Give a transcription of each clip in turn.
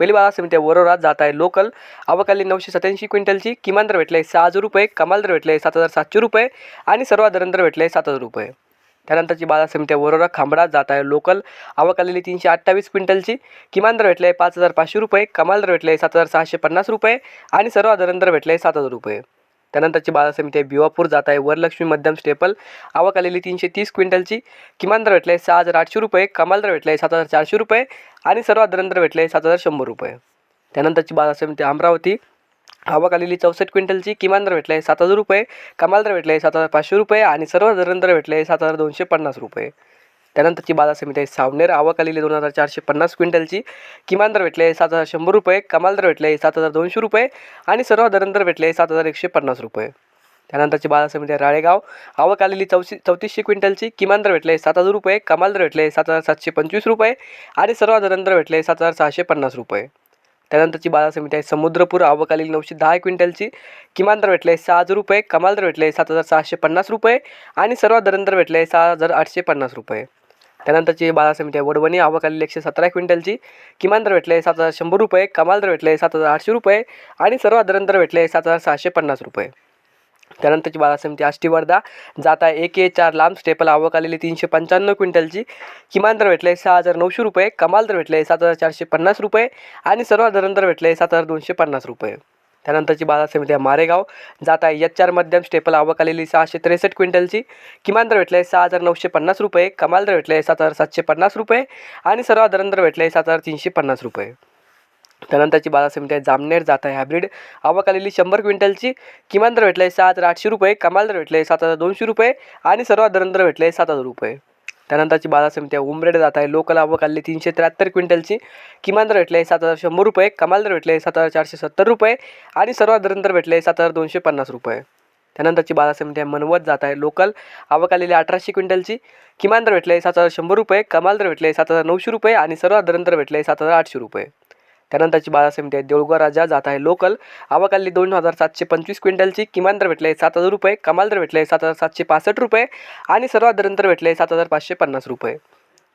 पहिली बाजार समिती आहे वरोरात जात आहे लोकल अवकाली नऊशे सत्याऐंशी क्विंटलची किमान दर भेटले सहा हजार रुपये कमाल दर भेटले सात हजार सातशे रुपये आणि सर्वात दर दर भेटले सात हजार रुपये. त्यानंतरची बाजार समिती वरोरा खांबडा जात आहे लोकल आवक आलेली तीनशे अठ्ठावीस क्विंटलची किमान दर भेटले पाच हजार पाचशे रुपये कमाल दर भेटले सात हजार सहाशे पन्नास रुपये आणि सर्व दर दर भेटले सात हजार रुपये. त्यानंतरची बाजार समिती आहे. भिवापूर जात आहे. वरलक्ष्मी मध्यम स्टेपल. आवक आलेली तीनशे तीस क्विंटलची. किमान दर भेटले सहा हजार आठशे रुपये. कमाल दर भेटले सात हजार चारशे रुपये. आणि सर्वात दर दर भेटले सात हजार शंभर रुपये. त्यानंतरची बाजार समिती अमरावती. आवक आलेली चौसष्ट क्विंटलची. किमान दर भेटले सात हजार रुपये. कमाल दर भेटले सात हजार पाचशे रुपये. आणि सर्व दर दर भेटले सात हजार दोनशे पन्नास रुपये. त्यानंतरची बाजार समिती आहे सावनेर. आवक आलेली दोन हजार चारशे पन्नास क्विंटलची. किमान दर भेटले सात हजार शंभर रुपये. कमाल दर भेटले सात हजार दोनशे रुपये. आणि सर्व दर दर भेटले सात हजार एकशे पन्नास रुपये. त्यानंतरची बाजार समिती आहे राळेगाव. आवक आलेली चौशी चौतीसशे क्विंटलची. किमान दर भेटले सात हजार रुपये. कमाल दर भेटले सात हजार सातशे पंचवीस रुपये. आणि सर्व दर दर भेटले सात हजार सहाशे पन्नास रुपये. त्यानंतरची बाजार समिती आहे समुद्रपूर. आवक आलेली नऊशे दहा क्विंटलची. किमान दर भेटले सहा हजार रुपये. कमाल दर भेटले सात हजार सहाशे पन्नास रुपये. आणि सर्व दर भेटले सहा हजार आठशे पन्नास रुपये. त्यानंतरची बाजार समिती आहे. वडवणी आवक आलेली एकशे सतरा क्विंटलची. किमान दर भेटले सात हजार शंभर रुपये. कमाल दर भेटले सात हजार आठशे रुपये. आणि सर्व दर भेटले सात हजार सहाशे पन्नास रुपये. त्यानंतरची बाजार समिती आष्टी वर्धा. जात आहे एक ए चार लांब. स्टेपल आवक आलेली तीनशे पंच्याण्णव क्विंटलची. किमान दर भेटले सहा हजार नऊशे रुपये. कमाल दर भेटले सात हजार चारशे पन्नास रुपये. आणि सर्व दर भेटले सात हजार दोनशे पन्नास रुपये. त्यानंतरची बाजार समिती आहे मारेगाव. जात आहे एच चार मध्यम स्टेपल आवक आलेली सहाशे त्रेसष्ट क्विंटलची. किमान दर भेटले सहा हजार नऊशे पन्नास रुपये. कमाल दर भेटले सात हजार सातशे पन्नास रुपये. आणि सर्व दर भेटले सात हजार तीनशे पन्नास रुपये. त्यानंतरची बाजार समिती आहे जामनेर. जात आहे हायब्रिड. आवक आलेली शंभर क्विंटलची. किमान दर भेटले सहा हजार आठशे रुपये. कमाल दर भेटले सात हजार दोनशे रुपये. आणि सर्वात दर भेटले सात हजार रुपये. त्यानंतरची बाजार समिती आहे उमरेड जात आहे. लोकल आवक तीनशे त्र्याहत्तर क्विंटलची. किमान दर भेटले सात हजार शंभर रुपये. कमाल दर भेटले सात हजार चारशे सत्तर रुपये. आणि सर्वात दर भेटले सात हजार दोनशे पन्नास रुपये. त्यानंतरची बाजार समिती आहे मनवत जात आहे. लोकल आवक आलेली अठराशे क्विंटलची. किमान दर भेटले सात हजार शंभर रुपये. कमाल दर भेटले सात हजार नऊशे रुपये. आणि सर्वात दर भेटले सात हजार आठशे रुपये. त्यानंतरची बाजार समिती आहे. देऊळगाव राजा जात आहे. लोकल आवक दोन हजार सातशे पंचवीस क्विंटलची किमान दर भेटले सात हजार रुपये. कमाल दर भेटले सात हजार सातशे पासष्ट रुपये. आणि सर्वात दरंतर भेटले सात हजार पाचशे पन्नास रुपये.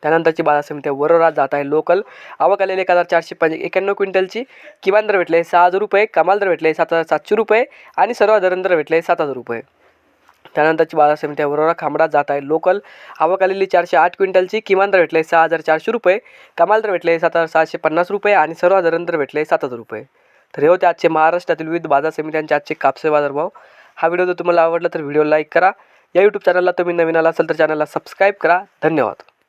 त्यानंतरची बाजार समिती आहे. वरोरा जात आहे. लोकल आवक आलेली एक हजार चारशे पंच एक्याण्णव क्विंटलची किमान दर भेटले सहा हजार रुपये. कमाल दर भेटले सात हजार सातशे रुपये. आणि सर्वात दरंतर भेटले सात हजार रुपये. त्यानंतरची बाजार समिती वरोरा खांबडा जात आहे. लोकल आवक आलेली चारशे आठ क्विंटलची. किमान दर भेटले सहा हजार चारशे रुपये. कमाल दर भेटले सात हजार सहाशे पन्नास रुपये आणि सर्व दर भेटले सात हजार रुपये. तर हे होते आजचे महाराष्ट्रातील विविध बाजार समित्यांचे आजचे कापसे बाजारभाव हा व्हिडिओ जर तुम्हाला आवडला तर व्हिडिओ लाईक करा. या यूट्यूब चॅनलला तुम्ही नवीन आला असाल तर चॅनलला सबस्क्राईब करा. धन्यवाद.